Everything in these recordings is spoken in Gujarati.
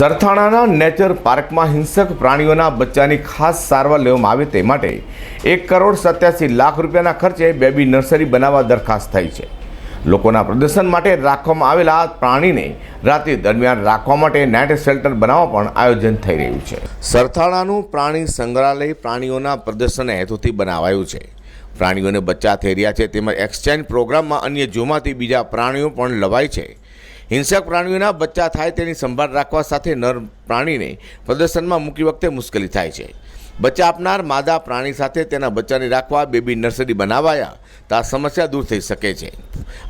સરથાણાના નેચર પાર્કમાં હિંસક પ્રાણીઓના બચ્ચાની ખાસ સારવાર લેવામાં આવે તે માટે એક કરોડ સત્યાસી લાખ રૂપિયાના ખર્ચે બેબી નર્સરી બનાવવા દરખાસ્ત થઈ છે. લોકોના પ્રદર્શન માટે રાખવામાં આવેલા પ્રાણીને રાત્રિ દરમિયાન રાખવા માટે નાઇટ શેલ્ટર બનાવવા પણ આયોજન થઈ રહ્યું છે. સરથાણાનું પ્રાણી સંગ્રહાલય પ્રાણીઓના પ્રદર્શન હેતુથી બનાવાયું છે. પ્રાણીઓને બચ્ચા થઈ રહ્યા છે, તેમજ એક્સચેન્જ પ્રોગ્રામમાં અન્ય ઝૂમાંથી બીજા પ્રાણીઓ પણ લવાય છે. હિંસક પ્રાણીઓના બચ્ચા થાય તેની સંભાળ રાખવા સાથે નર પ્રાણીને પ્રદર્શનમાં મૂકી વખતે મુશ્કેલી થાય છે. બચ્ચા આપનાર માદા પ્રાણી સાથે તેના બચ્ચાને રાખવા બેબી નર્સરી બનાવાયા તો આ સમસ્યા દૂર થઈ શકે છે.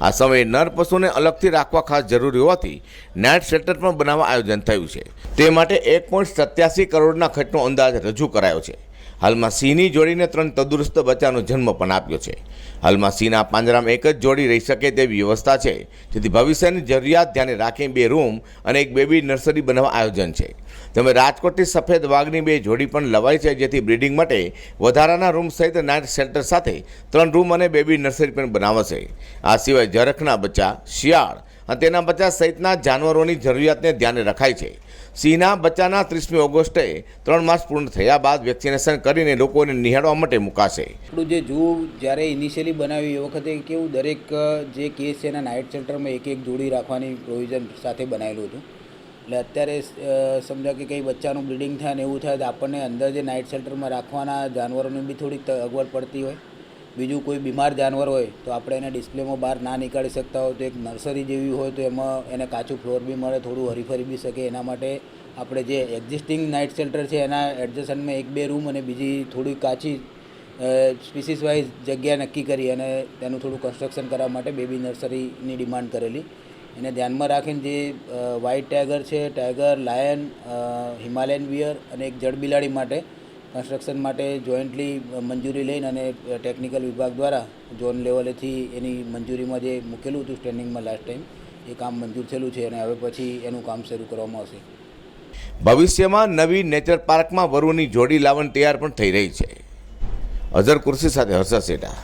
આ સમયે નર પશુને અલગથી રાખવા ખાસ જરૂરી હોવાથી નાઇટ શેલ્ટર પણ બનાવવા આયોજન થયું છે. તે માટે એક પોઈન્ટ સત્યાસી કરોડના ખર્ચનો અંદાજ રજૂ કરાયો છે. હાલમાં સિંહની જોડીને ત્રણ તંદુરસ્ત બચ્ચાનો જન્મ પણ આપ્યો છે. હાલમાં સિંહના પાંજરામાં એક જ જોડી રહી શકે તેવી વ્યવસ્થા છે, જેથી ભવિષ્યની જરૂરિયાત ધ્યાને રાખી બે રૂમ અને એક બેબી નર્સરી બનાવવા આયોજન છે. તેમજ રાજકોટથી સફેદ વાઘની બે જોડી પણ લવાઈ છે, જેથી બ્રિડિંગ માટે વધારાના રૂમ સહિત નાઇટ શેલ્ટર સાથે ત્રણ રૂમ અને બેબી નર્સરી પણ બનાવશે. આ સિવાય ઝરખના બચ્ચા શિયાળ અને તેના બચ્ચા સહિતના જાનવરોની જરૂરિયાતને ધ્યાને રખાય છે. સિંહના બચ્ચાના ત્રીસમી ઓગસ્ટે ત્રણ માસ પૂર્ણ થયા બાદ વેક્સિનેશન કરીને લોકોને નિહાળવા માટે મુકાશે. આપણું જે જૂ જ્યારે ઇનિશિયલી બનાવ્યું એ વખતે કેવું દરેક જે કેસ છે એના નાઇટ શેલ્ટરમાં એક એક જોડી રાખવાની પ્રોવિઝન સાથે બનાવેલું હતું. એટલે અત્યારે સમજો કે કંઈ બચ્ચાનું બ્લીડિંગ થાય ને એવું થાય તો આપણને અંદર જે નાઇટ શેલ્ટરમાં રાખવાના જાનવરોની બી થોડીક ત- અગવડ પડતી હોય. બીજું કોઈ બીમાર જાનવર હોય તો આપણે એને ડિસ્પ્લેમાં બહાર ના નીકાળી શકતા હોય, તો એક નર્સરી જેવી હોય તો એમાં એને કાચું ફ્લોર બી મળે, થોડું હરીફરી બી શકે. એના માટે આપણે જે એક્ઝિસ્ટિંગ નાઇટ શેલ્ટર છે, એના એડજસ્ટમેન્ટમાં એક બે રૂમ અને બીજી થોડી કાચી સ્પીસીસ વાઇઝ જગ્યા નક્કી કરી અને તેનું થોડું કન્સ્ટ્રક્શન કરવા માટે બેબી નર્સરીની ડિમાન્ડ કરેલી. એને ધ્યાનમાં રાખીને જે વ્હાઇટ ટાઈગર છે ટાઈગર લાયન હિમાલયન વિયર અને એક જળ બિલાડી માટે કન્સ્ટ્રક્શન માટે જોઈન્ટલી મંજૂરી લઈને અને ટેકનિકલ વિભાગ દ્વારા ઝોન લેવલેથી એની મંજૂરીમાં જે મૂકેલું હતું સ્ટેન્ડિંગમાં લાસ્ટ ટાઈમ એ કામ મંજૂર થયેલું છે અને હવે પછી એનું કામ શરૂ કરવામાં આવશે. ભવિષ્યમાં નવી નેચર પાર્કમાં વરુની જોડી લાવવાની તૈયાર પણ થઈ રહી છે. અઝર કુર્સી સાથે હર્ષદ સેટા